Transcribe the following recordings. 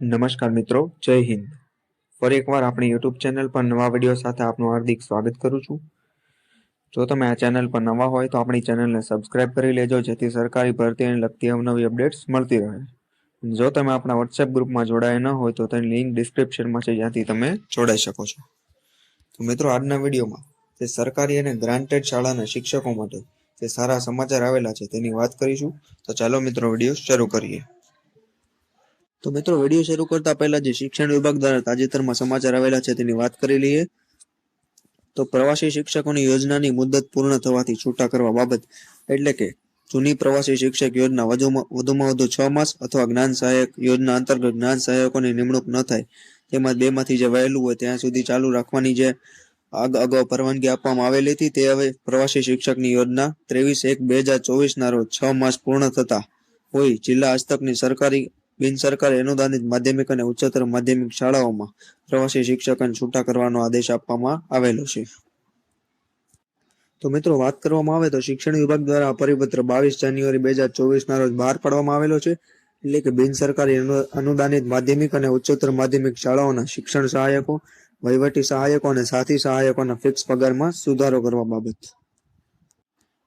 નમસ્કાર મિત્રો, જય હિન્દ. ફરી એકવાર આપણી યુટ્યુબ ચેનલ પર નવા વીડિયો સાથે આપનું હાર્દિક સ્વાગત કરું છું. જો તમે આ ચેનલ પર નવા હોય તો આપણી ચેનલને સબસ્ક્રાઇબ કરી લેજો, જેથી સરકારી ભરતીને લગતી અવનવી અપડેટ્સ મળતી રહે. જો તમે આપણા વોટ્સએપ ગ્રુપમાં જોડાયા ન હોય તો તેની લિંક ડિસ્ક્રિપ્શનમાં છે, જ્યાંથી તમે જોડાઈ શકો છો. તો મિત્રો, આજના વિડીયોમાં જે સરકારી અને ગ્રાન્ટેડ શાળાના શિક્ષકો માટે જે સારા સમાચાર આવેલા છે તેની વાત કરીશું. તો ચાલો મિત્રો, વીડિયો શરૂ કરીએ. તો મિત્રો, વીડિયો શરૂ કરતા પહેલા જે શિક્ષણ વિભાગ દ્વારા તાજેતરમાં સમાચાર આવેલા છે તેની વાત કરી લઈએ. તો પ્રવાસી શિક્ષકોની યોજનાની મુદત પૂર્ણ થવાથી છૂટા કરવા બાબત એટલે કે જૂની પ્રવાસી શિક્ષક યોજના વધુમાં વધુ છ માસ અથવા જ્ઞાન સહાયક યોજના અંતર્ગત જ્ઞાન સહાયકોની નિમણૂક ન થાય, તેમાં બેમાંથી જે વહેલું હોય ત્યાં સુધી ચાલુ રાખવાની જે અગાઉ પરવાનગી આપવામાં આવેલી હતી, તે હવે પ્રવાસી શિક્ષકની યોજના ત્રેવીસ એક બે હજાર ચોવીસના રોજ છ માસ પૂર્ણ થતા હોય જિલ્લા હસ્તકની સરકારી બિન સરકારી અનુદાનિત માધ્યમિક અને ઉચ્ચતર માધ્યમિક શાળાઓમાં પ્રવાસી શિક્ષકોને છૂટા કરવાનો આદેશ આપવામાં આવેલો છે. તો મિત્રો, વાત કરવામાં આવે તો શિક્ષણ વિભાગ દ્વારા પરિપત્ર બાવીસ જાન્યુઆરી બે હજાર ચોવીસના રોજ બહાર પાડવામાં આવેલો છે. એટલે કે બિન સરકારી અનુ- અનુદાનિત માધ્યમિક અને ઉચ્ચતર માધ્યમિક શાળાઓના શિક્ષણ સહાયકો, વહીવટી સહાયકો અને સાથી સહાયકોના ફિક્સ પગારમાં સુધારો કરવા બાબત.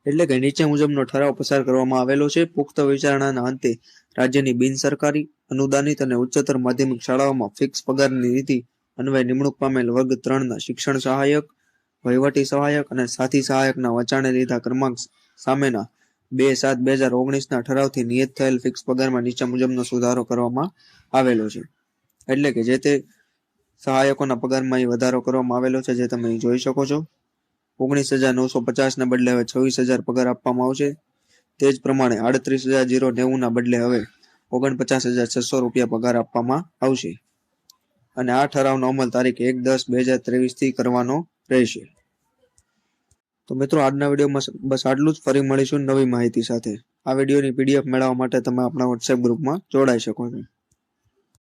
એટલે કે નીચે મુજબનો ઠરાવ પસાર કરવામાં આવેલો છે. પુખ્ત વિચારણાના અંતે રાજ્યની બિન સરકારી, અનુદાનિત અને ઉચ્ચતર માધ્યમિક શાળાઓમાં ફિક્સ પગારની નીતિ અન્વયે નિમણૂક પામેલ વર્ગ ત્રણના શિક્ષણ સહાયક, વહીવટી સહાયક અને સાથી સહાયકના વચાણે લીધા ક્રમાંક સામેના બે સાત બે હજાર ઓગણીસના ઠરાવથી નિયત થયેલ ફિક્સ પગારમાં નીચે મુજબનો સુધારો કરવામાં આવેલો છે. એટલે કે જે તે સહાયકોના પગારમાં એ વધારો કરવામાં આવેલો છે, જે તમે જોઈ શકો છો. ઓગણીસ હજાર નવસો પચાસના બદલે હવે છવ્વીસ હજાર પગાર આપવામાં આવશે. તે જ પ્રમાણે આડત્રીસ હજાર જીરો નેવુંના બદલે હવે ઓગણપચાસ હજાર છસો રૂપિયા પગાર આપવામાં આવશે. અને આ ઠરાવનો અમલ તારીખ એક દસ બે હજાર ત્રેવીસથી કરવાનો રહેશે. તો મિત્રો, આજના વિડીયોમાં બસ આટલું જ. ફરી મળીશું નવી માહિતી સાથે. આ વિડીયોની પીડીએફ મેળવવા માટે તમે આપણા વોટ્સએપ ગ્રુપમાં જોડાઈ શકો છો.